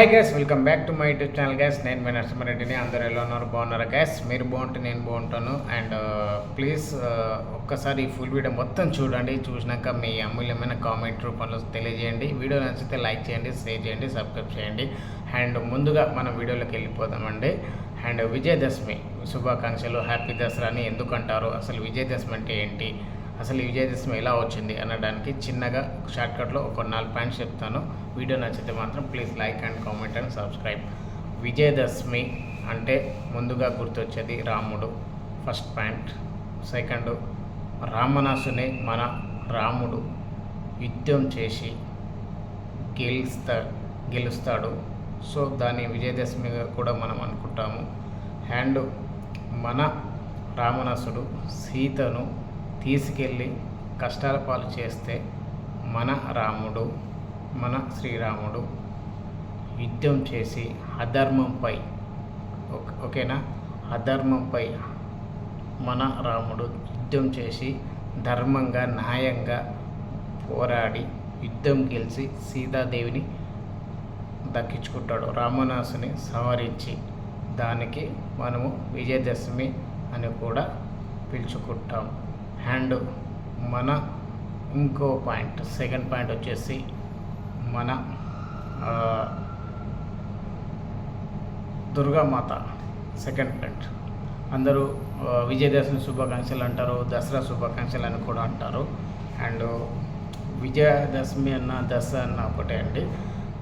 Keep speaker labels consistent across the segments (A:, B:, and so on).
A: Hi guys welcome back to my YouTube channel guys నేను మీ నరసింహారెడ్డిని అందరూ ఎలా ఉన్నారు? బాగున్నారా గ్యాస్ మీరు బాగుంటే నేను బాగుంటాను. అండ్ ప్లీజ్ uh, uh, ఒక్కసారి ఈ ఫుల్ వీడియో మొత్తం చూడండి. చూసినాక మీ అమూల్యమైన కామెంట్ రూపంలో తెలియజేయండి. వీడియో నచ్చితే లైక్ చేయండి షేర్ చేయండి సబ్స్క్రైబ్ చేయండి. అండ్ ముందుగా మనం వీడియోలోకి వెళ్ళిపోదామండి. అండ్ విజయదశమి శుభాకాంక్షలు హ్యాపీ దసరా అని ఎందుకంటారు? అసలు విజయదశమి అంటే ఏంటి? అసలు విజయదశమి ఎలా వచ్చింది? అనడానికి చిన్నగా షార్ట్కట్లో ఒక నాలుగు పాయింట్స్ చెప్తాను. వీడియో నచ్చితే మాత్రం please like and comment and subscribe Vijayadashami అంటే ముందుగా గుర్తొచ్చేది రాముడు ఫస్ట్ పాయింట్ సెకండ్ రామనాసుని మన రాముడు యుద్ధం చేసి గెలుస్తా గెలుస్తాడు. సో దాన్ని విజయదశమిగా కూడా మనం అనుకుంటాము. అండ్ మన రామనాసుడు సీతను తీసుకెళ్ళి కష్టాల పాలు చేస్తే మన రాముడు మన శ్రీరాముడు యుద్ధం చేసి అధర్మంపై ఓకే- ఓకేనా? అధర్మంపై మన రాముడు యుద్ధం చేసి ధర్మంగా న్యాయంగా పోరాడి యుద్ధం గెలిచి సీతాదేవిని దక్కించుకుంటాడు. రామనాసుని సంహరించి దానికి మనము విజయదశమి అని కూడా పిలుచుకుంటాం. అండ్ మన ఇంకో పాయింట్ సెకండ్ పాయింట్ వచ్చేసి మన దుర్గామాత సెకండ్ పాయింట్ అందరూ విజయదశమి శుభాకాంక్షలు అంటారు దసరా శుభాకాంక్షలు అని కూడా అంటారు. అండ్ విజయదశమి అన్న దస అన్న ఒకటే అండి.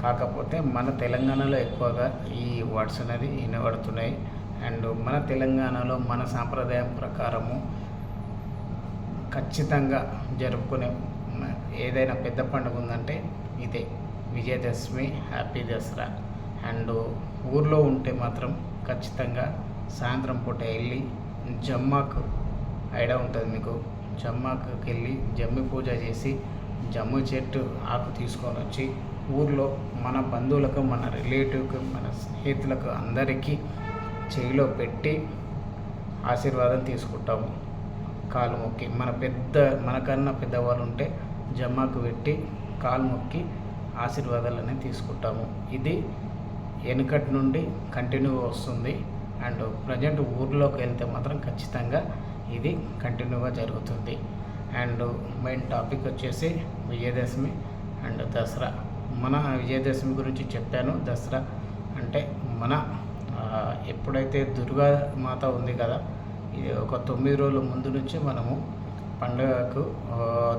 A: కాకపోతే మన తెలంగాణలో ఎక్కువగా ఈ వర్డ్స్ అనేది వినబడుతున్నాయి. అండ్ మన తెలంగాణలో మన సాంప్రదాయం ప్రకారము ఖచ్చితంగా జరుపుకునే ఏదైనా పెద్ద పండుగ ఉందంటే ఇదే. విజయదశమి హ్యాపీ దసరా. అండ్ ఊర్లో ఉంటే మాత్రం ఖచ్చితంగా సాయంత్రం పూట వెళ్ళి జమ్మాకు ఐడియా ఉంటుంది మీకు. జమ్మాకు వెళ్ళి జమ్మి పూజ చేసి జమ్ము చెట్టు ఆకు తీసుకొని వచ్చి ఊర్లో మన బంధువులకు మన రిలేటివ్కి మన స్నేహితులకు అందరికీ చేయిలో పెట్టి ఆశీర్వాదం తీసుకుంటాము. కాలు మొక్కి మన పెద్ద మనకన్నా పెద్దవాళ్ళు ఉంటే జమ్మాకు పెట్టి కాలు మొక్కి ఆశీర్వాదాలని తీసుకుంటాము. ఇది వెనుకటి నుండి కంటిన్యూ వస్తుంది. అండ్ ప్రజెంట్ ఊర్లోకి వెళ్తే మాత్రం ఖచ్చితంగా ఇది కంటిన్యూగా జరుగుతుంది. అండ్ మెయిన్ టాపిక్ వచ్చేసి విజయదశమి అండ్ దసరా. మన విజయదశమి గురించి చెప్పాను. దసరా అంటే మన ఎప్పుడైతే దుర్గా మాత ఉంది కదా ఇది ఒక తొమ్మిది రోజుల ముందు నుంచి మనము పండుగకు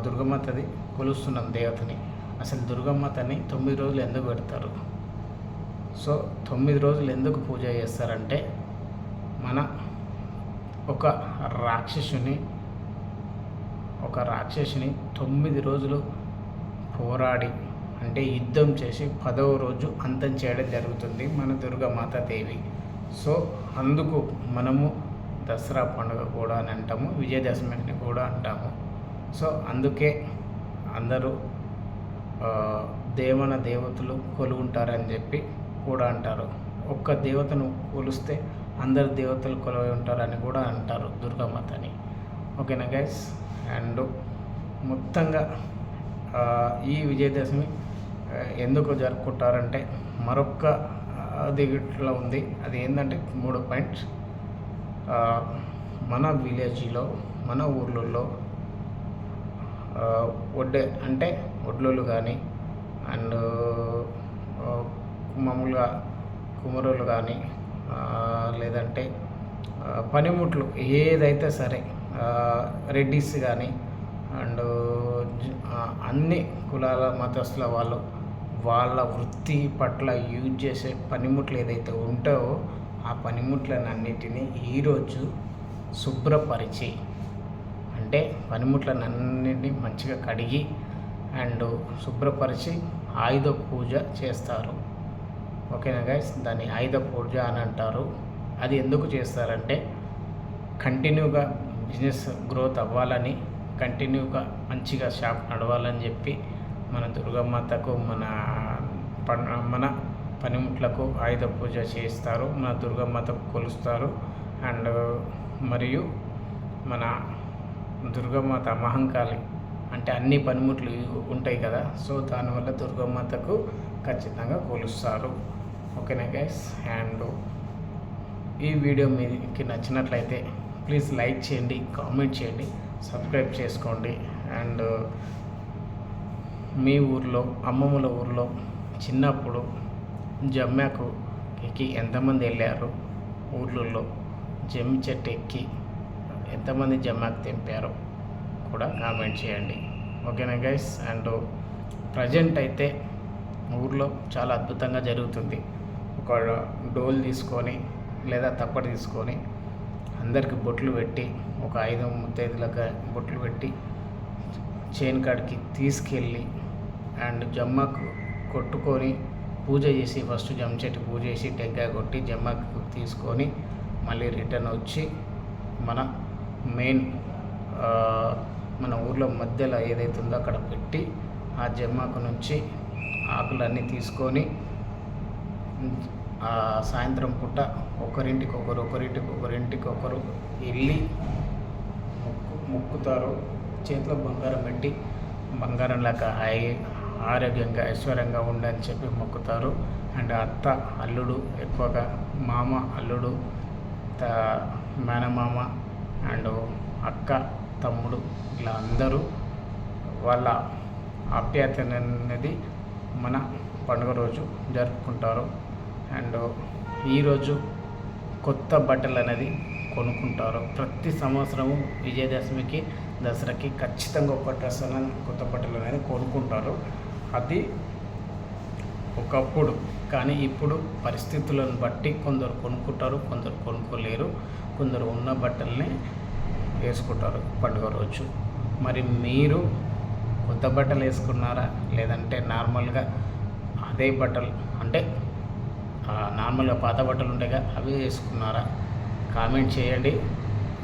A: దుర్గమాతది కొలుస్తున్నాం దేవతని. అసలు దుర్గమాతని తొమ్మిది రోజులు ఎందుకు పెడతారు? సో తొమ్మిది రోజులు ఎందుకు పూజ చేస్తారంటే మన ఒక రాక్షసుని ఒక రాక్షసుని తొమ్మిది రోజులు పోరాడి అంటే యుద్ధం చేసి పదవ రోజు అంతం చేయడం జరుగుతుంది మన దుర్గామాత దేవి. సో అందుకు మనము దసరా పండుగ కూడా అని అంటాము విజయదశమిని కూడా అంటాము. సో అందుకే అందరూ దేవన దేవతలు కొలువుంటారని చెప్పి కూడా అంటారు. ఒక్క దేవతను కొలిస్తే అందరు దేవతలు కొలవై ఉంటారని కూడా అంటారు దుర్గామాతని. ఓకేనా గైస్? అండ్ మొత్తంగా ఈ విజయదశమి ఎందుకు జరుపుకుంటారంటే మరొక్క అది ఇట్లా ఉంది. అది ఏంటంటే మూడు పాయింట్స్. మన విలేజ్లో మన ఊర్లలో వడ్డే అంటే వడ్లోళ్ళు కానీ అండ్ మామూలుగా కుమరులు కానీ లేదంటే పనిముట్లు ఏదైతే సరే రెడ్డిస్ కానీ అండ్ అన్ని కులాల మతస్థుల వాళ్ళు వాళ్ళ వృత్తి పట్ల యూజ్ చేసే పనిముట్లు ఏదైతే ఉంటాయో ఆ పనిముట్లన్నిటినీ ఈరోజు శుభ్రపరిచి అంటే పనిముట్లనన్నిటిని మంచిగా కడిగి అండ్ శుభ్రపరిచి ఆయుధ పూజ చేస్తారు. ఓకేనా గైస్ దాన్ని ఆయుధ పూజ అని అంటారు. అది ఎందుకు చేస్తారంటే కంటిన్యూగా బిజినెస్ గ్రోత్ అవ్వాలని కంటిన్యూగా మంచిగా షాప్ నడవాలని చెప్పి మన దుర్గమాతకు మన మన పనిముట్లకు ఆయుధ పూజ చేస్తారు. మన దుర్గమాతకు కొలుస్తారు. అండ్ మరియు మన దుర్గామాత మహంకాళి అంటే అన్ని పనిముట్లు ఉంటాయి కదా. సో దానివల్ల దుర్గమాతకు ఖచ్చితంగా కొలుస్తారు. ఓకేనా గైస్ అండ్ ఈ వీడియో మీకు నచ్చినట్లయితే ప్లీజ్ లైక్ చేయండి కామెంట్ చేయండి సబ్స్క్రైబ్ చేసుకోండి. అండ్ మీ ఊర్లో అమ్మమ్మల ఊర్లో చిన్నప్పుడు జమ్మాకు ఎక్కి ఎంతమంది వెళ్ళారు? ఊర్లలో జమ్మి చెట్టు ఎక్కి ఎంతమంది జమ్మాకు తెంపారో కూడా కామెంట్ చేయండి. ఓకేనా గైస్? అండ్ ప్రజెంట్ అయితే ఊర్లో చాలా అద్భుతంగా జరుగుతుంది. ఒక డోల్ తీసుకొని లేదా తప్పటి తీసుకొని అందరికి బొట్లు పెట్టి ఒక ఐదు ముత్తైదులకు బొట్లు పెట్టి చేను కాడికి తీసుకెళ్ళి అండ్ జమ్మకు కొట్టుకొని పూజ చేసి ఫస్ట్ జమ్మ చెట్టు పూజ చేసి టెంకాయ కొట్టి జమ్మకు తీసుకొని మళ్ళీ రిటర్న్ వచ్చి మన మెయిన్ మన ఊర్లో మధ్యలో ఏదైతే ఉందో అక్కడ పెట్టి ఆ జమ్మాకు నుంచి ఆకులన్నీ తీసుకొని ఆ సాయంత్రం పూట ఒకరింటికి ఒకరు ఒకరింటికి ఒకరింటికి ఒకరు వెళ్ళి మొక్కు మొక్కుతారు చేతిలో బంగారం పెట్టి బంగారం లాగా హాయి ఆరోగ్యంగా ఐశ్వర్యంగా ఉండని చెప్పి మొక్కుతారు. అండ్ అత్త అల్లుడు ఎక్కువగా మామ అల్లుడు త మేనమామ అండ్ అక్క తమ్ముడు ఇలా అందరూ వాళ్ళ ఆప్యాయత అనేది మన పండుగ రోజు జరుపుకుంటారు. అండ్ ఈరోజు కొత్త బట్టలు అనేది కొనుక్కుంటారు. ప్రతి సంవత్సరము విజయదశమికి దసరాకి ఖచ్చితంగా ఒక డ్రెస్ అనేది కొత్త బట్టలు అనేది కొనుక్కుంటారు. అది ఒకప్పుడు కానీ ఇప్పుడు పరిస్థితులను బట్టి కొందరు కొనుక్కుంటారు కొందరు కొనుక్కోలేరు కొందరు ఉన్న బట్టల్ని వేసుకుంటారు పండుగ రోజు. మరి మీరు కొత్త బట్టలు వేసుకున్నారా? లేదంటే నార్మల్గా అదే బట్టలు అంటే నార్మల్గా పాత బట్టలు ఉంటాయిగా అవి వేసుకున్నారా? కామెంట్ చేయండి.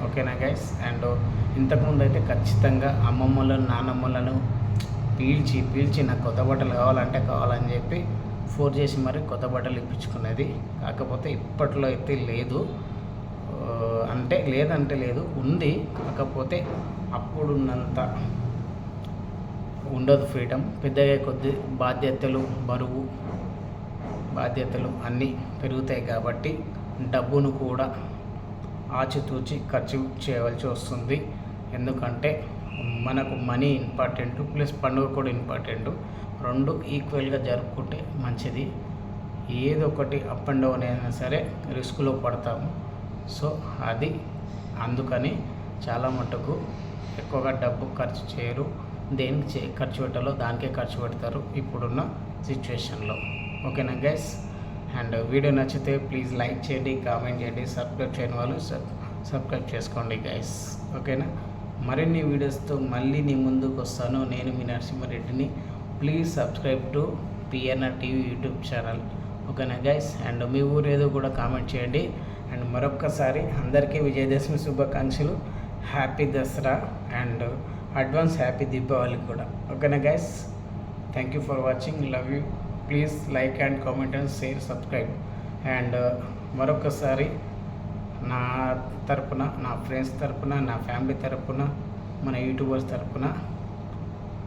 A: ఓకేనా గైస్? అండ్ ఇంతకుముందు అయితే ఖచ్చితంగా అమ్మమ్మలను నాన్నమ్మలను పీల్చి పీల్చి నాకు కొత్త బట్టలు కావాలంటే కావాలని చెప్పి ఫోర్ చేసి మరి కొత్త బట్టలు ఇప్పించుకునేది కాకపోతే ఇప్పట్లో అయితే లేదు. అంటే లేదంటే లేదు ఉంది. కాకపోతే అప్పుడున్నంత ఉండదు ఫ్రీడమ్. పెద్దగా కొద్ది బాధ్యతలు బరువు బాధ్యతలు అన్నీ పెరుగుతాయి కాబట్టి డబ్బును కూడా ఆచితూచి ఖర్చు చేయవలసి వస్తుంది. ఎందుకంటే మనకు మనీ ఇంపార్టెంట్ ప్లస్ పండుగ కూడా ఇంపార్టెంట్. రెండు ఈక్వల్గా జరుపుకుంటే మంచిది. ఏదో ఒకటి అప్ అండ్ డౌన్ అయినా సరే రిస్క్లో పడతాము. సో అది అందుకని చాలా మటుకు ఎక్కువగా డబ్బు ఖర్చు చేయరు. దేనికి చే ఖర్చు పెట్టాలో దానికే ఖర్చు పెడతారు ఇప్పుడున్న సిచ్యువేషన్లో. ఓకేనా గైస్? అండ్ వీడియో నచ్చితే ప్లీజ్ లైక్ చేయండి కామెంట్ చేయండి సబ్స్క్రైబ్ చేయని వాళ్ళు సబ్స్క్రైబ్ చేసుకోండి గైస్. ఓకేనా? మరిన్ని వీడియోస్తో మళ్ళీ నీ ముందుకు వస్తాను. నేను మీ నరసింహారెడ్డిని. Please subscribe to PNR TV YouTube channel. ఓకేనా గైస్ అండ్ మీ ఊరు ఏదో కూడా కామెంట్ చేయండి. అండ్ మరొక్కసారి అందరికీ విజయదశమి శుభాకాంక్షలు. Happy Dasara and advance happy Deepavali కూడా. ఓకేనా guys thank you for watching love you please like and comment and share subscribe and మరొకసారి నా తరపున నా ఫ్రెండ్స్ తరపున నా ఫ్యామిలీ తరపున మన యూట్యూబర్స్ తరపున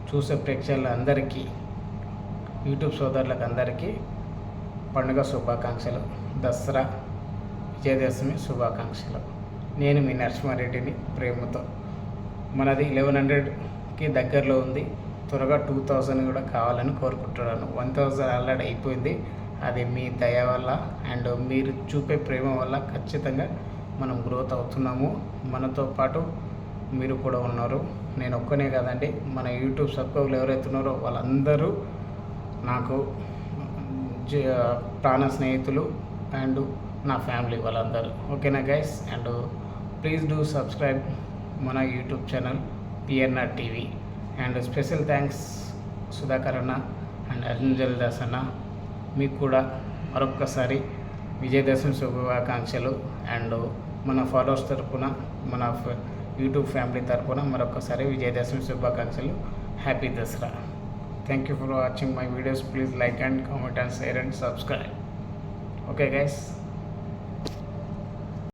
A: చూసే ప్రేక్షకుల అందరికీ యూట్యూబ్ సోదరులకు అందరికీ పండుగ శుభాకాంక్షలు. దసరా విజయదశమి శుభాకాంక్షలు. నేను మీ నరసింహారెడ్డిని ప్రేమతో. మనది లెవెన్ హండ్రెడ్కి దగ్గరలో ఉంది. త్వరగా టూ థౌజండ్ కూడా కావాలని కోరుకుంటున్నాను. వన్ థౌజండ్ ఆల్రెడీ అయిపోయింది. అది మీ దయ వల్ల అండ్ మీరు చూపే ప్రేమ వల్ల ఖచ్చితంగా మనం గ్రోత్ అవుతున్నాము. మనతో పాటు మీరు కూడా ఉన్నారు. నేను ఒక్కనే కాదండి మన యూట్యూబ్ సబ్స్క్రైబర్లు ఎవరైతే ఉన్నారో వాళ్ళందరూ నాకు ప్రాణ స్నేహితులు అండ్ నా ఫ్యామిలీ వాళ్ళందరూ. ఓకేనా guys? And please do subscribe మన YouTube channel PNR TV. And special thanks Sudhakar అన్న అండ్ అరుణ్ జల్దాస్ అన్న. మీకు కూడా మరొక్కసారి విజయదశమి శుభాకాంక్షలు అండ్ మన ఫాలోవర్స్ తరపున మన యూట్యూబ్ ఫ్యామిలీ తరపున మరొకసారి విజయదశమి శుభాకాంక్షలు. Happy Dasara. Thank you for watching my videos please like and comment and share and subscribe okay guys